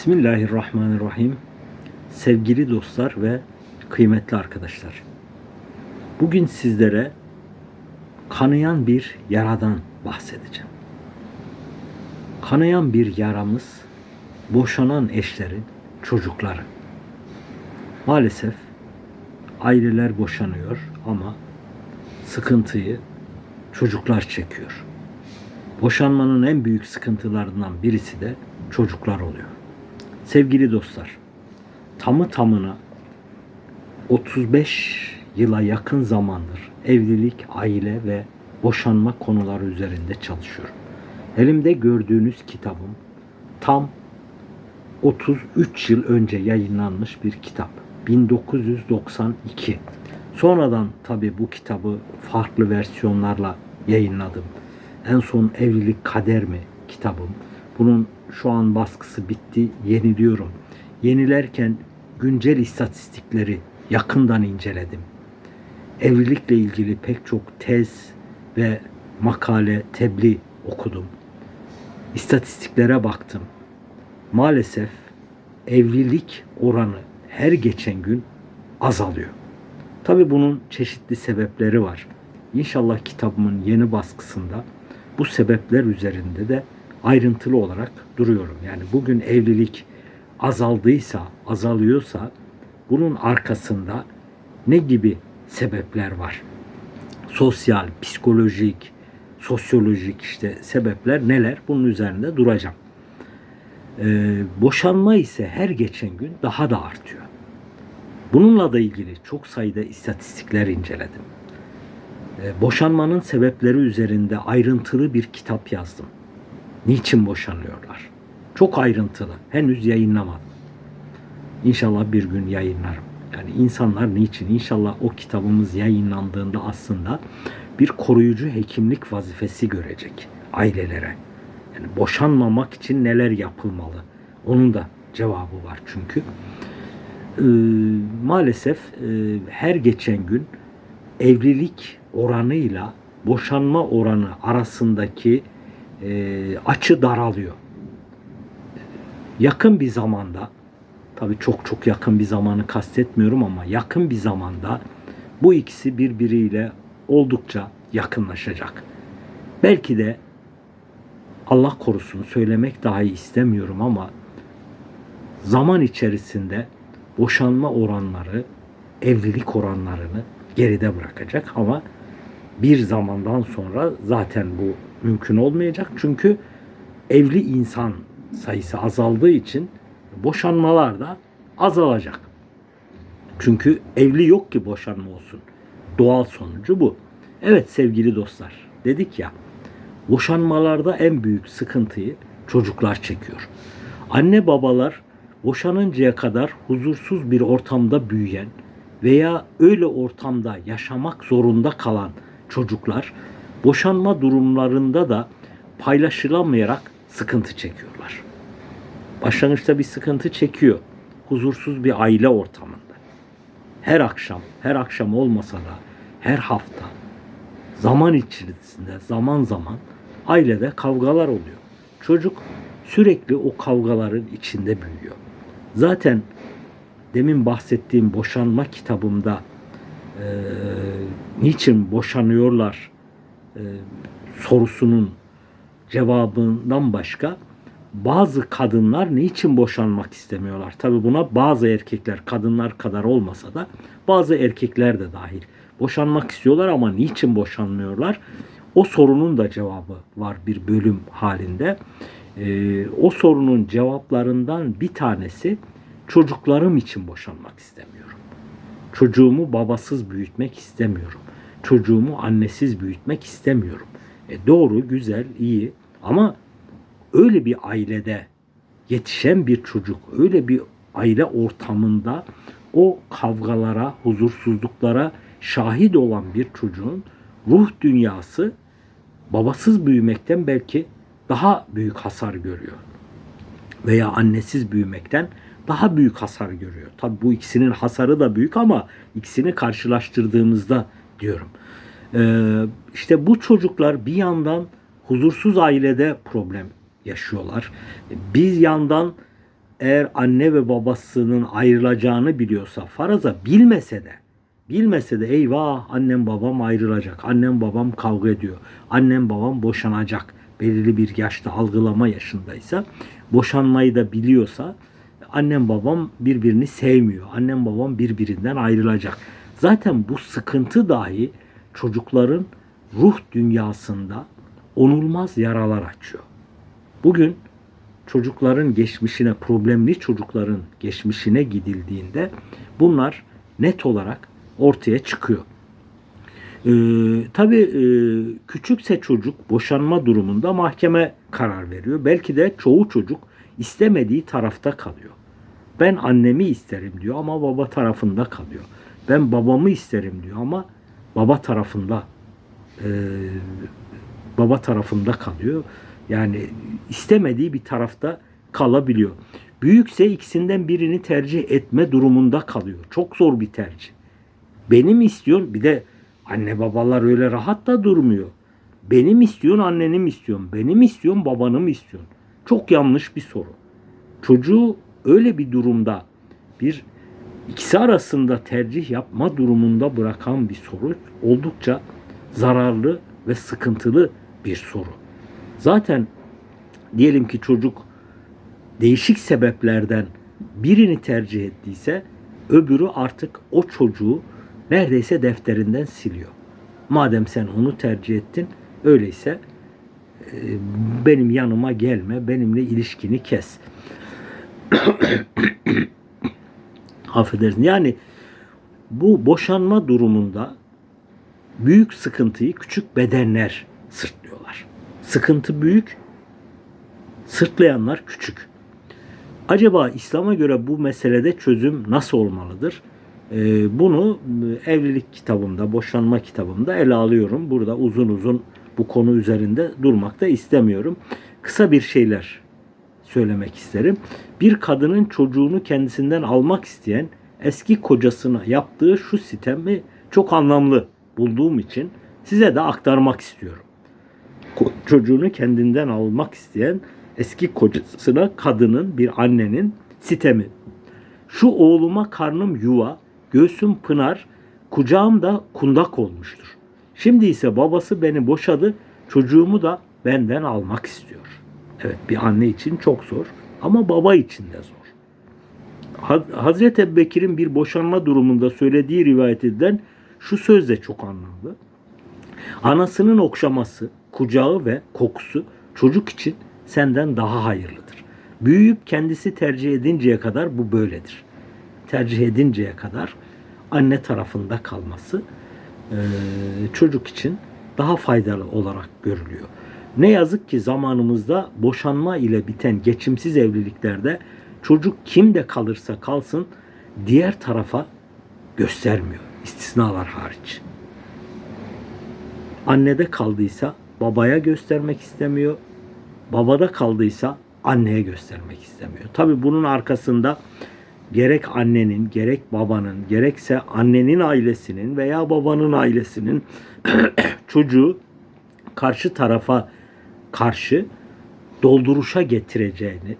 Bismillahirrahmanirrahim. Sevgili dostlar ve kıymetli arkadaşlar. Bugün sizlere kanayan bir yaradan bahsedeceğim. Kanayan bir yaramız boşanan eşlerin çocukları. Maalesef aileler boşanıyor ama sıkıntıyı çocuklar çekiyor. Boşanmanın en büyük sıkıntılarından birisi de çocuklar oluyor. Sevgili dostlar, tamı tamına 35 yıla yakın zamandır evlilik, aile ve boşanma konuları üzerinde çalışıyorum. Elimde gördüğünüz kitabım tam 33 yıl önce yayınlanmış bir kitap. 1992. Sonradan tabi bu kitabı farklı versiyonlarla yayınladım. En son Evlilik Kader mi kitabım. Bunun şu an baskısı bitti. Yeniliyorum. Yenilerken güncel istatistikleri yakından inceledim. Evlilikle ilgili pek çok tez ve makale, tebliğ okudum. İstatistiklere baktım. Maalesef evlilik oranı her geçen gün azalıyor. Tabi bunun çeşitli sebepleri var. İnşallah kitabımın yeni baskısında bu sebepler üzerinde de ayrıntılı olarak duruyorum. Yani bugün evlilik azaldıysa, azalıyorsa bunun arkasında ne gibi sebepler var? Sosyal, psikolojik, sosyolojik işte sebepler neler? Bunun üzerinde duracağım. Ee, boşanma ise her geçen gün daha da artıyor. Bununla da ilgili çok sayıda istatistikler inceledim. Ee, boşanmanın sebepleri üzerinde ayrıntılı bir kitap yazdım. Niçin boşanıyorlar? Çok ayrıntılı. Henüz yayınlamadım. İnşallah bir gün yayınlarım. Yani insanlar niçin? İnşallah o kitabımız yayınlandığında aslında bir koruyucu hekimlik vazifesi görecek ailelere. Yani boşanmamak için neler yapılmalı? Onun da cevabı var çünkü. Ee, maalesef e, her geçen gün evlilik oranıyla boşanma oranı arasındaki e, açı daralıyor. Yakın bir zamanda, tabii çok çok yakın bir zamanı kastetmiyorum ama yakın bir zamanda bu ikisi birbiriyle oldukça yakınlaşacak. Belki de Allah korusun söylemek dahi istemiyorum ama zaman içerisinde boşanma oranları evlilik oranlarını geride bırakacak ama bir zamandan sonra zaten bu mümkün olmayacak. Çünkü evli insan sayısı azaldığı için boşanmalar da azalacak. Çünkü evli yok ki boşanma olsun. Doğal sonucu bu. Evet sevgili dostlar dedik ya boşanmalarda en büyük sıkıntıyı çocuklar çekiyor. Anne babalar boşanıncaya kadar huzursuz bir ortamda büyüyen veya öyle ortamda yaşamak zorunda kalan çocuklar boşanma durumlarında da paylaşılamayarak sıkıntı çekiyorlar. Başlangıçta bir sıkıntı çekiyor. Huzursuz bir aile ortamında. Her akşam, her akşam olmasa da her hafta zaman içerisinde zaman zaman ailede kavgalar oluyor. Çocuk sürekli o kavgaların içinde büyüyor. Zaten demin bahsettiğim boşanma kitabımda e, niçin boşanıyorlar e, sorusunun cevabından başka bazı kadınlar niçin boşanmak istemiyorlar? Tabi buna bazı erkekler kadınlar kadar olmasa da bazı erkekler de dahil boşanmak istiyorlar ama niçin boşanmıyorlar? O sorunun da cevabı var bir bölüm halinde. Ee, o sorunun cevaplarından bir tanesi çocuklarım için boşanmak istemiyorum. Çocuğumu babasız büyütmek istemiyorum. Çocuğumu annesiz büyütmek istemiyorum. E doğru, güzel, iyi ama öyle bir ailede yetişen bir çocuk, öyle bir aile ortamında o kavgalara, huzursuzluklara şahit olan bir çocuğun ruh dünyası babasız büyümekten belki daha büyük hasar görüyor. Veya annesiz büyümekten daha büyük hasar görüyor. Tabi bu ikisinin hasarı da büyük ama ikisini karşılaştırdığımızda diyorum. Ee, işte bu çocuklar bir yandan huzursuz ailede problem yaşıyorlar. Bir yandan eğer anne ve babasının ayrılacağını biliyorsa faraza bilmese de bilmese de eyvah annem babam ayrılacak. Annem babam kavga ediyor. Annem babam boşanacak. Belirli bir yaşta algılama yaşındaysa boşanmayı da biliyorsa annem babam birbirini sevmiyor. Annem babam birbirinden ayrılacak. Zaten bu sıkıntı dahi çocukların ruh dünyasında onulmaz yaralar açıyor. Bugün çocukların geçmişine, problemli çocukların geçmişine gidildiğinde bunlar net olarak ortaya çıkıyor. Ee, tabii e, küçükse çocuk boşanma durumunda mahkeme karar veriyor. Belki de çoğu çocuk istemediği tarafta kalıyor. Ben annemi isterim diyor ama baba tarafında kalıyor. Ben babamı isterim diyor ama baba tarafında e, baba tarafında kalıyor. Yani istemediği bir tarafta kalabiliyor. Büyükse ikisinden birini tercih etme durumunda kalıyor. Çok zor bir tercih. Benim istiyorsun bir de anne babalar öyle rahat da durmuyor. Benim istiyorsun anneni mi istiyorsun? Benim istiyorsun babanı mı istiyorsun? Çok yanlış bir soru. Çocuğu öyle bir durumda bir ikisi arasında tercih yapma durumunda bırakan bir soru oldukça zararlı ve sıkıntılı bir soru. Zaten diyelim ki çocuk değişik sebeplerden birini tercih ettiyse öbürü artık o çocuğu neredeyse defterinden siliyor. Madem sen onu tercih ettin öyleyse e, benim yanıma gelme, benimle ilişkini kes. Affedersin. Yani bu boşanma durumunda büyük sıkıntıyı küçük bedenler sırtlıyorlar. Sıkıntı büyük, sırtlayanlar küçük. Acaba İslam'a göre bu meselede çözüm nasıl olmalıdır? Ee, bunu e, evlilik kitabımda, boşanma kitabımda ele alıyorum. Burada uzun uzun bu konu üzerinde durmak da istemiyorum. Kısa bir şeyler söylemek isterim. Bir kadının çocuğunu kendisinden almak isteyen eski kocasına yaptığı şu sitemi çok anlamlı bulduğum için size de aktarmak istiyorum. Ko- Çocuğunu kendinden almak isteyen eski kocasına kadının, bir annenin sitemi. Şu oğluma karnım yuva, göğsüm pınar, kucağım da kundak olmuştur. Şimdi ise babası beni boşadı, çocuğumu da benden almak istiyor. Evet bir anne için çok zor ama baba için de zor. Ha- Hazreti Ebubekir'in bir boşanma durumunda söylediği rivayet edilen şu söz de çok anlamlı. Anasının okşaması, kucağı ve kokusu çocuk için senden daha hayırlıdır. Büyüyüp kendisi tercih edinceye kadar bu böyledir. Tercih edinceye kadar anne tarafında kalması çocuk için daha faydalı olarak görülüyor. Ne yazık ki zamanımızda boşanma ile biten geçimsiz evliliklerde çocuk kimde kalırsa kalsın diğer tarafa göstermiyor. İstisnalar hariç. Annede kaldıysa babaya göstermek istemiyor. Babada kaldıysa anneye göstermek istemiyor. Tabi bunun arkasında gerek annenin, gerek babanın, gerekse annenin ailesinin veya babanın ailesinin çocuğu karşı tarafa karşı dolduruşa getireceğini,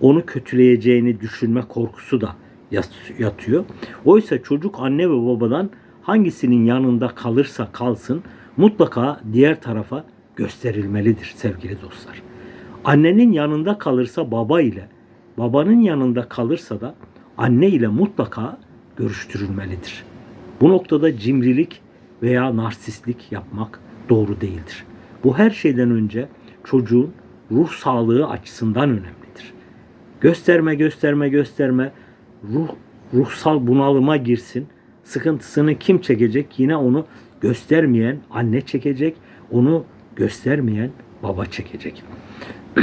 onu kötüleyeceğini düşünme korkusu da yat- yatıyor. Oysa çocuk anne ve babadan hangisinin yanında kalırsa kalsın mutlaka diğer tarafa gösterilmelidir sevgili dostlar. Annenin yanında kalırsa baba ile, babanın yanında kalırsa da anne ile mutlaka görüştürülmelidir. Bu noktada cimrilik veya narsistlik yapmak doğru değildir. Bu her şeyden önce çocuğun ruh sağlığı açısından önemlidir. Gösterme, gösterme, gösterme. Ruh ruhsal bunalıma girsin. Sıkıntısını kim çekecek? Yine onu göstermeyen anne çekecek. Onu göstermeyen baba çekecek.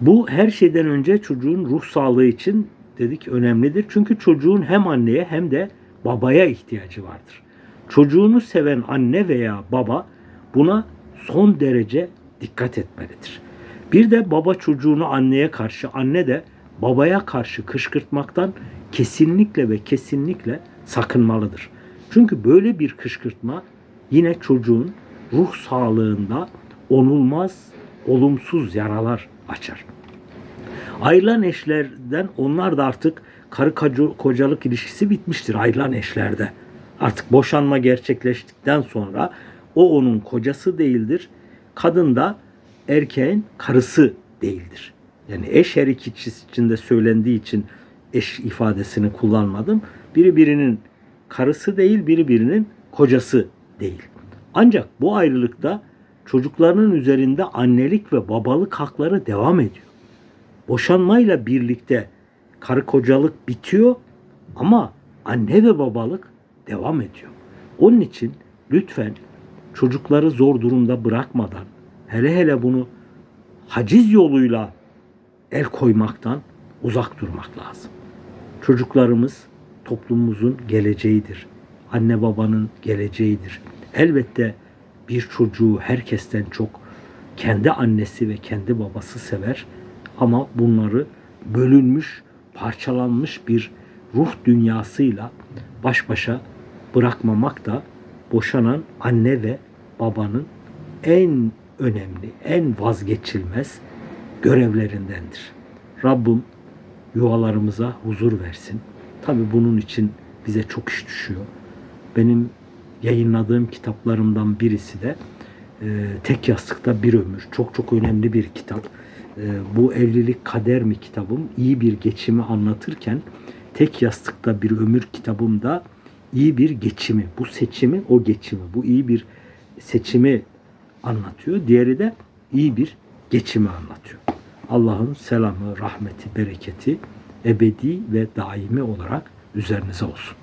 Bu her şeyden önce çocuğun ruh sağlığı için dedik önemlidir. Çünkü çocuğun hem anneye hem de babaya ihtiyacı vardır. Çocuğunu seven anne veya baba buna son derece dikkat etmelidir. Bir de baba çocuğunu anneye karşı, anne de babaya karşı kışkırtmaktan kesinlikle ve kesinlikle sakınmalıdır. Çünkü böyle bir kışkırtma yine çocuğun ruh sağlığında onulmaz olumsuz yaralar açar. Ayrılan eşlerden onlar da artık karı koca- kocalık ilişkisi bitmiştir ayrılan eşlerde. Artık boşanma gerçekleştikten sonra o onun kocası değildir. Kadın da erkeğin karısı değildir. Yani eş her iki kişi için de söylendiği için eş ifadesini kullanmadım. Biri birinin karısı değil, biri birinin kocası değil. Ancak bu ayrılıkta çocuklarının üzerinde annelik ve babalık hakları devam ediyor. Boşanmayla birlikte karı kocalık bitiyor ama anne ve babalık devam ediyor. Onun için lütfen çocukları zor durumda bırakmadan hele hele bunu haciz yoluyla el koymaktan uzak durmak lazım. Çocuklarımız toplumumuzun geleceğidir. Anne babanın geleceğidir. Elbette bir çocuğu herkesten çok kendi annesi ve kendi babası sever ama bunları bölünmüş, parçalanmış bir ruh dünyasıyla baş başa bırakmamak da boşanan anne ve babanın en önemli, en vazgeçilmez görevlerindendir. Rabbim yuvalarımıza huzur versin. Tabi bunun için bize çok iş düşüyor. Benim yayınladığım kitaplarımdan birisi de e, Tek Yastıkta Bir Ömür. Çok çok önemli bir kitap. E, bu Evlilik Kader mi kitabım iyi bir geçimi anlatırken Tek Yastıkta Bir Ömür kitabımda iyi bir geçimi, bu seçimi, o geçimi, bu iyi bir seçimi anlatıyor. Diğeri de iyi bir geçimi anlatıyor. Allah'ın selamı, rahmeti, bereketi ebedi ve daimi olarak üzerinize olsun.